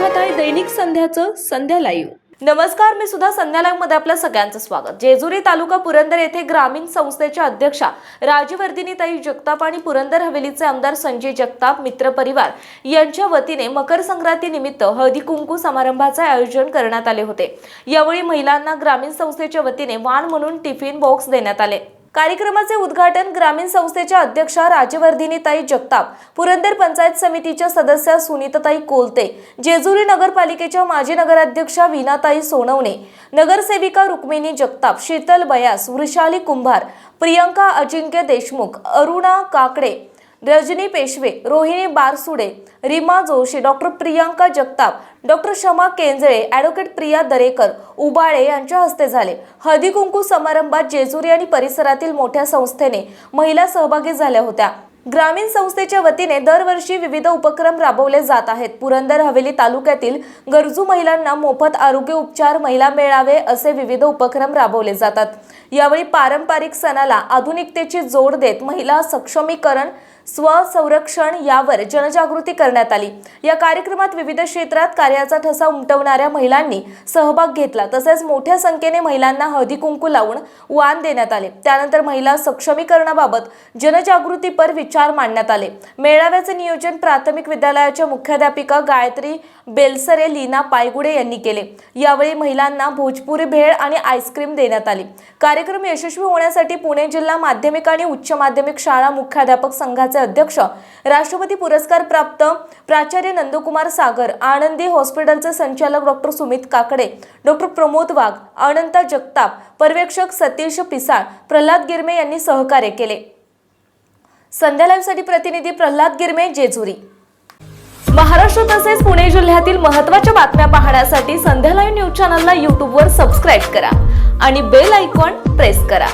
दैनिक संध्याचं संध्या live. नमस्कार मी सुद्धा संध्या आपल्या आपलं सगळ्यांचं स्वागत. जेजुरी तालुका पुरंदर येथे ग्रामीण संस्थेच्या अध्यक्षा राजवर्धिनीताई जगताप आणि पुरंदर हवेलीचे आमदार संजय जगताप मित्र परिवार यांच्या वतीने मकर संक्रांतीनिमित्त हळदी कुंकू समारंभाचे आयोजन करण्यात आले होते. यावेळी महिलांना ग्रामीण संस्थेच्या वतीने वाण म्हणून टिफिन बॉक्स देण्यात आले. कार्यक्रमाचे उद्घाटन ग्रामीण संस्थेच्या अध्यक्षा राजवर्धिनीताई जगताप पुरंदर पंचायत समितीच्या सदस्या सुनीताताई कोलते जेजुरी नगरपालिकेच्या माजी नगराध्यक्षा विनाताई सोनवणे नगरसेविका Rukmini Jagtap Sheetal Bayas Vrushali Kumbhar Priyanka Ajinkya Deshmukh Aruna Kakade Rajani Peshwe Rohini Barsude Reema Joshi doctor Priyanka Jagtap doctor Shama Kenjale advocate Priya Darekar Ubale यांच्या हस्ते झाले. हळदी कुंकू समारंभात जेजुरी आणि परिसरातील मोठ्या संस्थेने महिला सहभागी झाल्या होत्या. ग्रामीण संस्थेच्या वतीने दरवर्षी विविध उपक्रम राबवले जात आहेत. पुरंदर हवेली तालुक्यातील गरजू महिलांना मोफत आरोग्य उपचार महिला मेळावे असे विविध उपक्रम राबवले जातात. यावेळी पारंपरिक सणाला आधुनिकतेची जोड देत महिला सक्षमीकरण स्वसंरक्षण यावर जनजागृती करण्यात आली. या कार्यक्रमात विविध क्षेत्रात कार्याचा ठसा उमटवणाऱ्या महिलांनी सहभाग घेतला. तसेच मोठ्या संख्येने महिलांना हळदी कुंकू लावून वाण देण्यात आले. त्यानंतर महिला सक्षमीकरणाबाबत जनजागृतीपर विचार मांडण्यात आले. मेळाव्याचे नियोजन प्राथमिक विद्यालयाच्या मुख्याध्यापिका गायत्री बेलसरे लीना पायगुडे यांनी केले. यावेळी महिलांना भोजपुरी भेळ आणि आईस्क्रीम देण्यात आली. कार्यक्रम यशस्वी होण्यासाठी पुणे जिल्हा माध्यमिक आणि उच्च माध्यमिक शाळा मुख्याध्यापक संघाचे अध्यक्ष राष्ट्रपती पुरस्कार प्राप्त प्राचार्य नंदकुमार सागर आनंदी हॉस्पिटलचे संचालक डॉक्टर सुमित काकडे डॉक्टर प्रमोद वाघ अनंत जगताप पर्यवेक्षक सतीश पिसाळ प्रल्हाद गिरमे यांनी सहकार्य केले. संध्या लाईव्हसाठी प्रतिनिधी प्रल्हाद गिरमे जेजुरी. महाराष्ट्र तसेच पुणे जिल्ह्यातील महत्त्वाच्या बातम्या पाहण्यासाठी संध्या लाईव्ह न्यूज चॅनलला यूट्यूबवर सबस्क्राईब करा आणि बेल आयकॉन प्रेस करा.